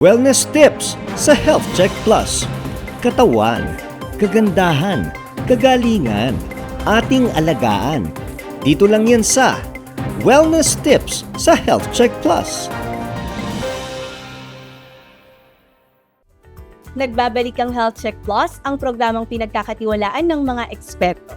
Wellness tips sa Health Check Plus. Katawan, kagandahan, kagalingan, ating alagaan. Dito lang yan sa Wellness tips sa Health Check Plus. Nagbabalik ang Health Check Plus, ang programang pinagkakatiwalaan ng mga eksperto.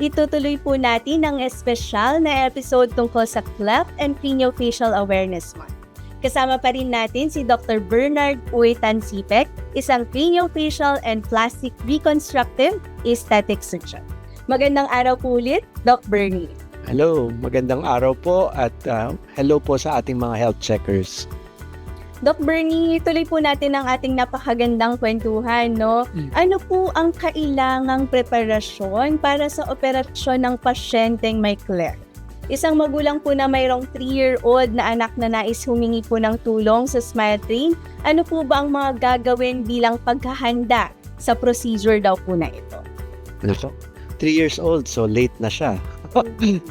Itutuloy po natin ang espesyal na episode tungkol sa Cleft and Craniofacial Awareness Month. Kasama pa rin natin si Dr. Bernard Uy Tansipek, isang craniofacial and plastic reconstructive aesthetic surgeon. Magandang araw po ulit, Doc Bernie. Hello, magandang araw po at uh, hello po sa ating mga health checkers. Doc Bernie, tuloy po natin ang ating napakagandang kwentuhan, no? Mm. Ano po ang kailangang preparasyon para sa operasyon ng pasyenteng may cleft? Isang magulang po na mayroong 3-year-old na anak na nais humingi po ng tulong sa Smile Train, ano po ba ang mga gagawin bilang pagkahanda sa procedure daw po na ito? Ano to? 3 years old, so late na siya.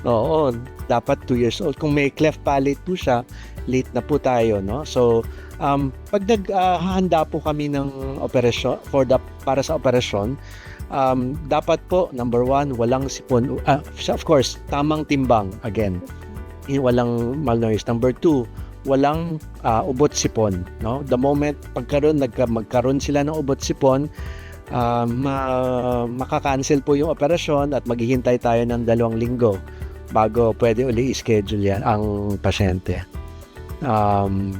Oo, dapat 2 years old. Kung may cleft palate po siya, late na po tayo, no? So, um, pag naghahanda po kami ng operasyon, for the, para sa operasyon, um, dapat po, number one, walang sipon. Uh, of course, tamang timbang, again. Eh, Walang malnourished. Number two, walang uh, ubot sipon. No? The moment pagkaroon, nagka, magkaroon sila ng ubot sipon, uh, ma, makakancel po yung operasyon at maghihintay tayo ng dalawang linggo bago pwede uli i-schedule yan ang pasyente. Um,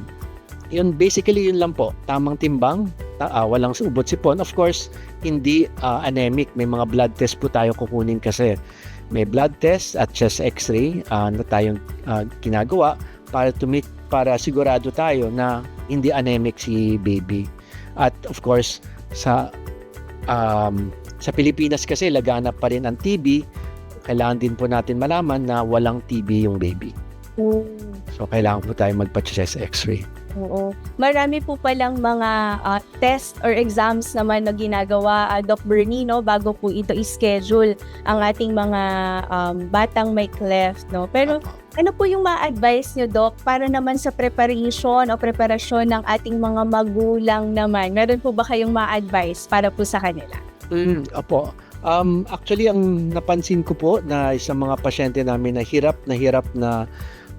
yun, basically yun lang po. Tamang timbang, ta- ah, walang ubot sipon. Of course, hindi ah, anemic. May mga blood test po tayo kukunin kasi may blood test at chest x-ray ah, na tayong ah, ginagawa para to make, para sigurado tayo na hindi anemic si baby. At of course, sa um, sa Pilipinas kasi laganap pa rin ang TB, kailangan din po natin malaman na walang TB yung baby. So, kailangan po tayo magpa-chest x-ray. Oo. Marami po palang mga ah, test or exams naman na ginagawa, uh, Doc Bernie, no, bago po ito i-schedule ang ating mga um, batang may cleft, no? Pero ano po yung ma-advise nyo, Doc, para naman sa preparation o preparasyon ng ating mga magulang naman? Meron po ba kayong ma-advise para po sa kanila? Mm, opo. Um, actually, ang napansin ko po na isang mga pasyente namin na hirap na hirap na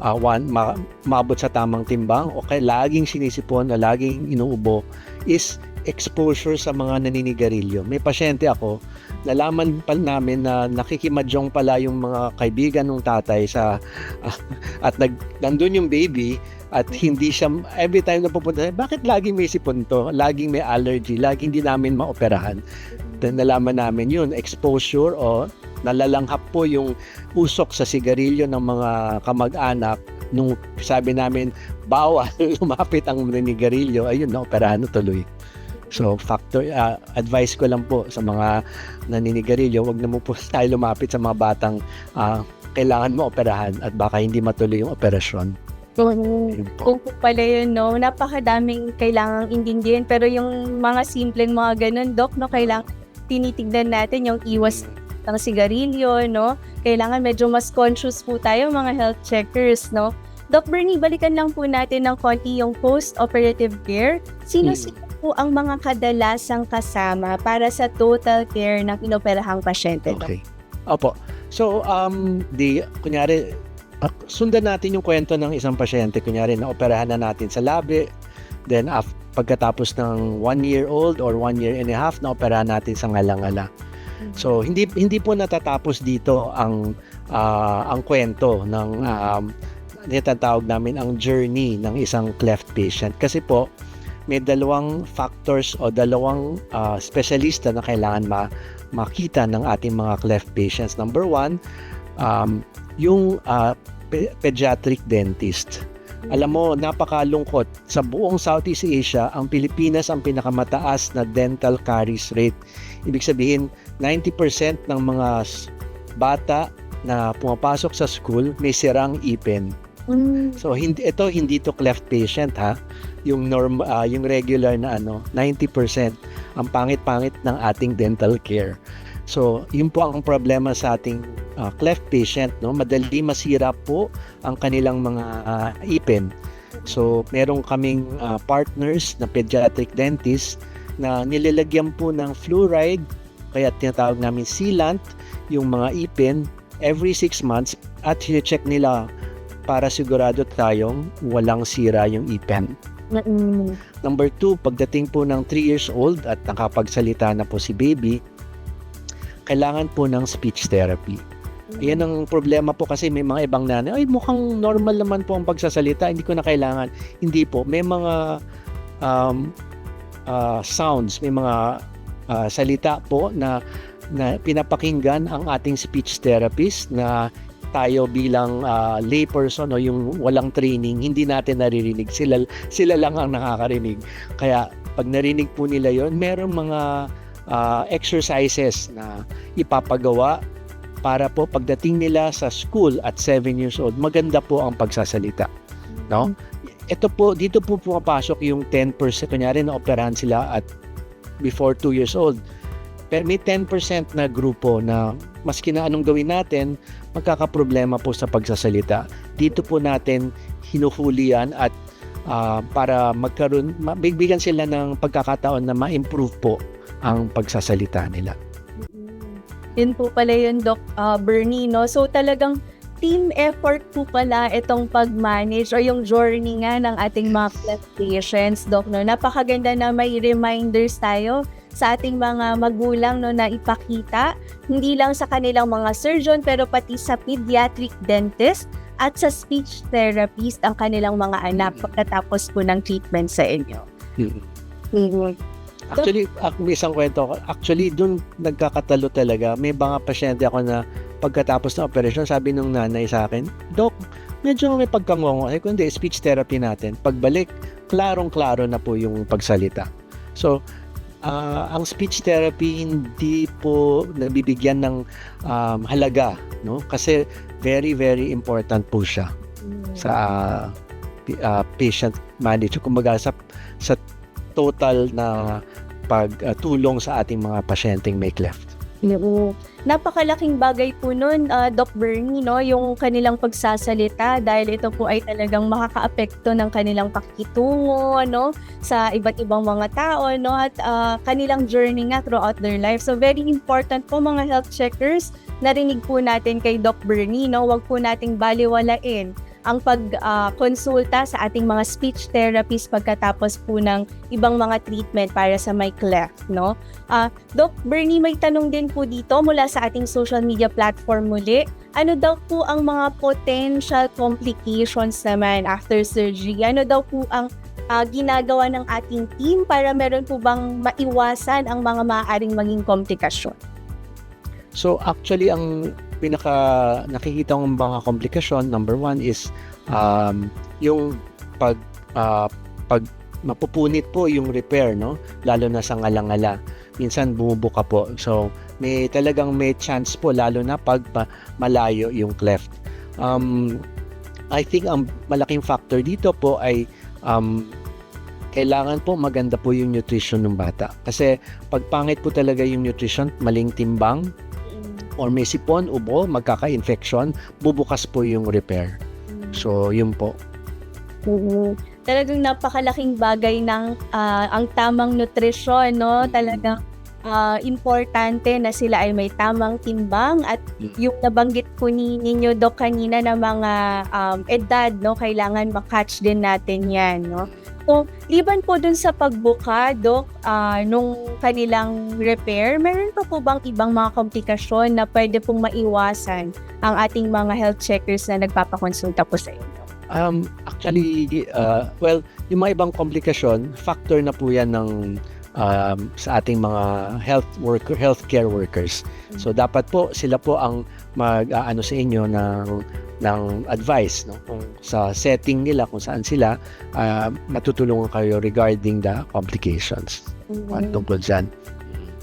uh, one, ma- maabot sa tamang timbang o kaya laging sinisipon na laging inuubo is exposure sa mga naninigarilyo. May pasyente ako, nalaman pa namin na nakikimadyong pala yung mga kaibigan ng tatay sa at nag, nandun yung baby at hindi siya every time na pupunta bakit laging may sipon to? Laging may allergy? Laging hindi namin maoperahan? Then nalaman namin yun exposure o nalalanghap po yung usok sa sigarilyo ng mga kamag-anak nung sabi namin bawal lumapit ang naninigarilyo ayun na tuloy So factor uh, advice ko lang po sa mga naninigarilyo, wag na mo po tayo lumapit sa mga batang uh, kailangan mo operahan at baka hindi matuloy yung operasyon. Kung, kung pala yun, no, napakadaming kailangang intindihin. Pero yung mga simpleng mga ganun, Doc, no, kailangan tinitignan natin yung iwas ng sigarilyo, no? Kailangan medyo mas conscious po tayo mga health checkers, no? Doc Bernie, balikan lang po natin ng konti yung post-operative care. Sino Hmm. sino po ang mga kadalasang kasama para sa total care ng inoperahang pasyente, Doc? Okay. Opo. So, um, di, kunyari, ah, sundan natin yung kwento ng isang pasyente. Kunyari, naoperahan na natin sa labi. Then, af, pagkatapos ng one year old or one year and a half, naoperahan natin sa ngalangala. So, hindi hindi po natatapos dito ang ah, ang kwento ng um, nitatawag namin ang journey ng isang cleft patient. Kasi po, may dalawang factors o dalawang ah, specialista na kailangan ma makita ng ating mga cleft patients. Number one, um, yung ah, pe- pediatric dentist. Alam mo, napakalungkot. Sa buong Southeast Asia, ang Pilipinas ang pinakamataas na dental caries rate. Ibig sabihin, 90% ng mga bata na pumapasok sa school may sirang ipin. Mm. So hindi ito hindi to cleft patient ha. Yung norm ah, yung regular na ano, 90% ang pangit-pangit ng ating dental care. So, yun po ang problema sa ating ah, cleft patient, no? Madali masira po ang kanilang mga ah, ipin. So, meron kaming ah, partners na pediatric dentist na nilalagyan po ng fluoride, kaya tinatawag namin sealant, yung mga ipin, every 6 months at check nila para sigurado tayong walang sira yung ipin. Mm. Number two, pagdating po ng 3 years old at nakapagsalita na po si baby, kailangan po ng speech therapy. Yan ang problema po kasi may mga ibang nanay, ay mukhang normal naman po ang pagsasalita, hindi ko na kailangan. Hindi po, may mga um, ah, sounds, may mga ah, salita po na, na pinapakinggan ang ating speech therapist na tayo bilang ah, layperson o yung walang training, hindi natin naririnig. Sila, sila lang ang nakakarinig. Kaya pag narinig po nila yon meron mga ah, exercises na ipapagawa para po pagdating nila sa school at 7 years old, maganda po ang pagsasalita. No? Ito po, dito po pumapasok yung 10%, kunyari na operahan sila at before 2 years old. Pero may 10% na grupo na maski na anong gawin natin, magkakaproblema po sa pagsasalita. Dito po natin hinuhuli yan at ah, para magkaroon, mabigyan sila ng pagkakataon na ma-improve po ang pagsasalita nila. Yun po pala yun, Doc uh, Bernie, no? So talagang team effort po pala itong pag-manage o yung journey nga ng ating mga patients, Doc, no? Napakaganda na may reminders tayo sa ating mga magulang no na ipakita hindi lang sa kanilang mga surgeon pero pati sa pediatric dentist at sa speech therapist ang kanilang mga anak pagkatapos po ng treatment sa inyo. Mm. Actually, ak- may isang kwento ko. Actually, dun nagkakatalo talaga. May mga pasyente ako na pagkatapos ng operasyon, sabi nung nanay sa akin, Dok, medyo may pagkangongo. Ay, kundi speech therapy natin. Pagbalik, klarong-klaro na po yung pagsalita. So, ah, ang speech therapy hindi po nabibigyan ng um, halaga, no? Kasi very very important po siya sa pi- ah, patient management kumbaga sa sa total na pagtulong sa ating mga pasyenteng may cleft. Oo. Napakalaking bagay po nun, ah, Doc Bernie, no? yung kanilang pagsasalita dahil ito po ay talagang makakaapekto ng kanilang pakitungo no? sa iba't ibang mga tao no? at ah, kanilang journey nga throughout their life. So very important po mga health checkers, narinig po natin kay Doc Bernie, no? wag po nating baliwalain ang pag-konsulta sa ating mga speech therapist pagkatapos po ng ibang mga treatment para sa may cleft, no? Ah, Doc Bernie, may tanong din po dito mula sa ating social media platform muli. Ano daw po ang mga potential complications naman after surgery? Ano daw po ang ah, ginagawa ng ating team para meron po bang maiwasan ang mga maaaring maging komplikasyon? So actually ang pinaka nakikita kong mga komplikasyon number one is um, yung pag ah, pag mapupunit po yung repair no? Lalo na sa ngalangala. Minsan bumubuka po. So may talagang may chance po lalo na pag pa- malayo yung cleft. Um, I think ang malaking factor dito po ay um, kailangan po maganda po yung nutrition ng bata. Kasi pag pangit po talaga yung nutrition maling timbang or may sipon, ubo, magkaka-infection, bubukas po yung repair. So, yun po. Oo. Talagang napakalaking bagay ng ah, ang tamang nutrisyon, no? Talagang ah, importante na sila ay may tamang timbang at Mm. yung nabanggit po ni ninyo Dok kanina na mga um, edad, no? Kailangan makatch din natin yan, no? So, liban po dun sa pagbuka, Dok, ah, nung kanilang repair, meron pa po bang ibang mga komplikasyon na pwede pong maiwasan ang ating mga health checkers na nagpapakonsulta po sa inyo? Um, actually, uh, well, yung mga ibang komplikasyon, factor na po yan ng um, sa ating mga health worker, healthcare workers. So, dapat po, sila po ang mag-ano sa inyo ng ng advice no? Kung sa setting nila kung saan sila uh, matutulungan kayo regarding the complications. Mm tungkol dyan.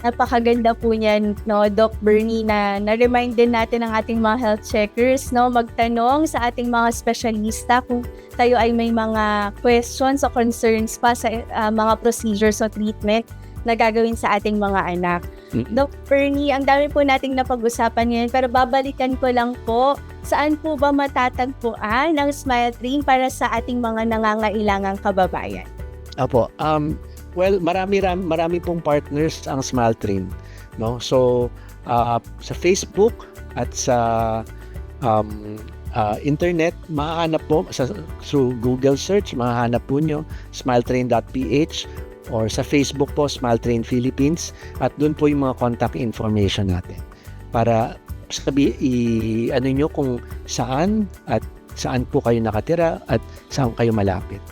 Napakaganda po niyan, no, Doc Bernie, na na-remind din natin ang ating mga health checkers, no, magtanong sa ating mga specialista kung tayo ay may mga questions o concerns pa sa uh, mga procedures o treatment na gagawin sa ating mga anak. Mm-mm. Doc Bernie, ang dami po nating napag-usapan ngayon, pero babalikan ko lang po saan po ba matatagpuan ang Smile Train para sa ating mga nangangailangang kababayan? Apo, um, well, marami, ram, marami pong partners ang Smile Train. No? So, ah, sa Facebook at sa um, ah, internet, mahahanap po sa, through Google search, mahahanap po nyo smiletrain.ph or sa Facebook po, Smile Train Philippines at doon po yung mga contact information natin para sabi i ano nyo kung saan at saan po kayo nakatira at saan kayo malapit.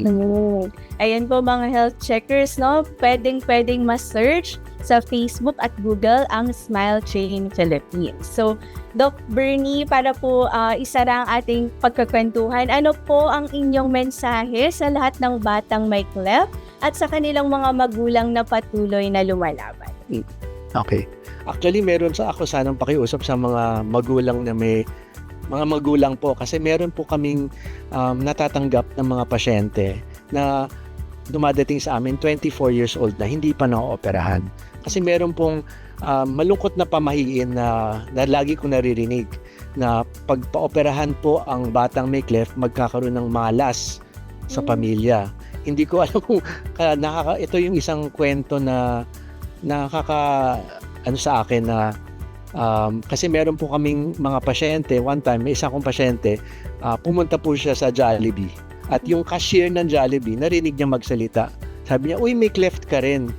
Mm. Ayan po mga health checkers, no? Pwedeng pwedeng ma-search sa Facebook at Google ang Smile Train Philippines. So, Doc Bernie, para po ah, isara ang ating pagkakwentuhan, ano po ang inyong mensahe sa lahat ng batang may cleft at sa kanilang mga magulang na patuloy na lumalaban? Okay. Actually, meron sa ako sanang pakiusap sa mga magulang na may mga magulang po kasi meron po kaming um, natatanggap ng mga pasyente na dumadating sa amin 24 years old na hindi pa na-operahan. Kasi meron pong um, malungkot na pamahiin na, na lagi ko naririnig na pag paoperahan po ang batang may cleft, magkakaroon ng malas sa Mm. pamilya. Hindi ko alam kung kaya nakaka, ito yung isang kwento na nakaka ano sa akin na um, kasi meron po kaming mga pasyente one time may isa kong pasyente ah, pumunta po siya sa Jollibee. At yung cashier ng Jollibee narinig niya magsalita. Sabi niya uy may cleft ka rin.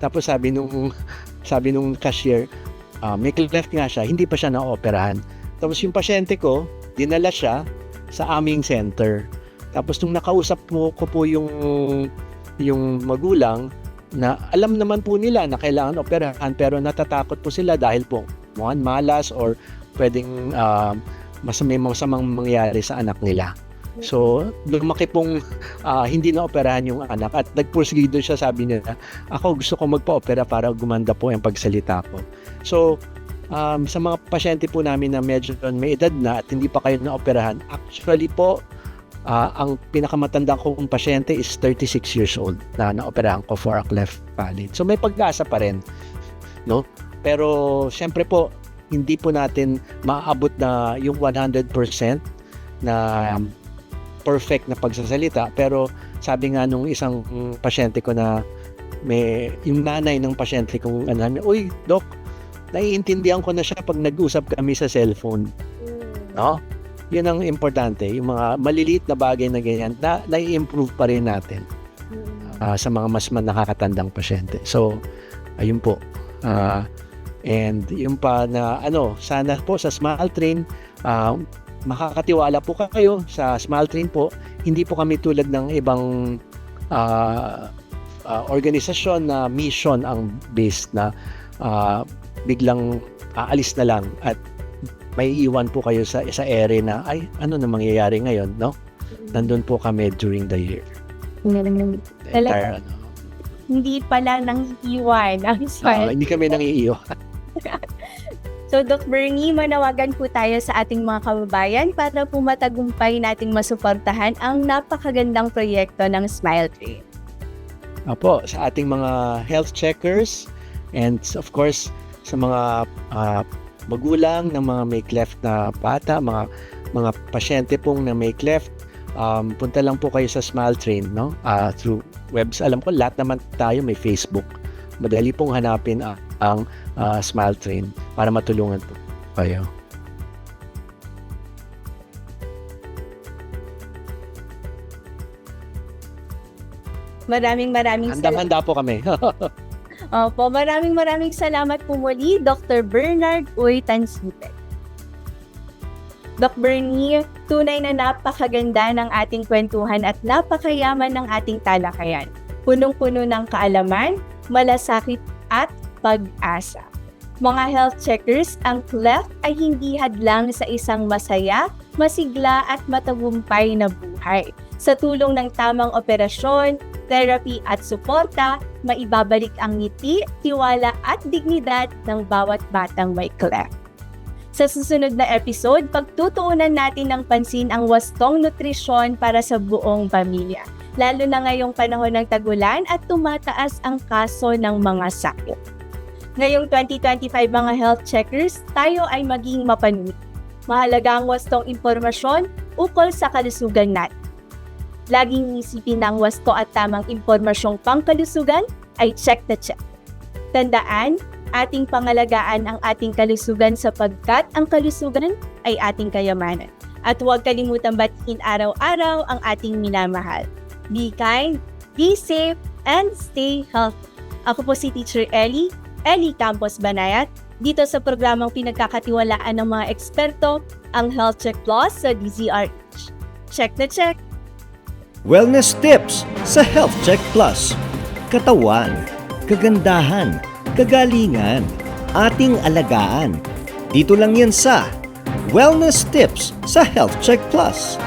Tapos sabi nung sabi nung cashier ah, may cleft nga siya hindi pa siya naoperahan. Tapos yung pasyente ko dinala siya sa aming center. Tapos nung nakausap mo ko po yung yung magulang na alam naman po nila na kailangan operahan pero natatakot po sila dahil po one malas or pwedeng um, mas may masamang mangyari sa anak nila. So, lumaki pong ah, hindi na operahan yung anak at nagpursigido siya sabi niya, ako gusto ko magpa-opera para gumanda po yung pagsalita ko. So, um, sa mga pasyente po namin na medyo may edad na at hindi pa kayo na-operahan, actually po, Ah, ang pinakamatanda kong pasyente is 36 years old na naoperahan ko for a cleft palate. So may pag-asa pa rin, no? Pero syempre po, hindi po natin maaabot na yung 100% na perfect na pagsasalita. Pero sabi nga nung isang pasyente ko na may yung nanay ng pasyente kong ano, uy, doc, naiintindihan ko na siya pag nag-usap kami sa cellphone. No? Yun ang importante, yung mga maliliit na bagay na ganyan, na, na-improve pa rin natin ah, sa mga mas man nakakatandang pasyente. So, ayun po. Ah, and yung pa na ano, sana po sa Smile Train, ah, makakatiwala po kayo sa Smile Train po. Hindi po kami tulad ng ibang ah, ah, organisasyon na mission ang based na ah, biglang aalis na lang at may iwan po kayo sa sa ere na ay ano na mangyayari ngayon no? Nandun po kami during the year. Entire ano. Hindi pala nang iwan ang Ah, Smile hindi kami nangiiwan So, Doc Bernie, manawagan po tayo sa ating mga kababayan para po matagumpay nating masuportahan ang napakagandang proyekto ng Smile Train. Apo, sa ating mga health checkers and of course sa mga ah, magulang ng mga may cleft na bata, mga mga pasyente pong na may cleft, um, punta lang po kayo sa Smile Train, no? Ah, through webs. Alam ko lahat naman tayo may Facebook. Madali pong hanapin ah, ang ah, Smile Train para matulungan po kayo. Maraming maraming salamat. Handang-handa po kami. Opo, maraming maraming salamat po muli, Dr. Bernard Uy Tansipet. Doc Bernie, tunay na napakaganda ng ating kwentuhan at napakayaman ng ating talakayan. Punong-puno ng kaalaman, malasakit pag-asa. Mga health checkers, ang cleft ay hindi hadlang sa isang masaya, masigla at matagumpay na buhay. Sa tulong ng tamang operasyon, therapy at suporta, maibabalik ang ngiti, tiwala at dignidad ng bawat batang may cleft. Sa susunod na episode, pagtutuunan natin ng pansin ang wastong nutrisyon para sa buong pamilya. Lalo na ngayong panahon ng tagulan at tumataas ang kaso ng mga sakit. Ngayong 2025 mga health checkers, tayo ay maging mapanuri. Mahalaga ang wastong impormasyon ukol sa kalusugan natin. Laging isipin ang wasto at tamang impormasyong pangkalusugan ay check the check. Tandaan, ating pangalagaan ang ating kalusugan sapagkat ang kalusugan ay ating kayamanan. At huwag kalimutan batiin araw-araw ang ating minamahal. Be kind, be safe, and stay healthy. Ako po si Teacher Ellie, Ellie Campos Banayat, dito sa programang pinagkakatiwalaan ng mga eksperto, ang Health Check Plus sa DZRH. Check the check! Wellness tips sa Health Check Plus. Katawan, kagandahan, kagalingan, ating alagaan. Dito lang yan sa Wellness tips sa Health Check Plus.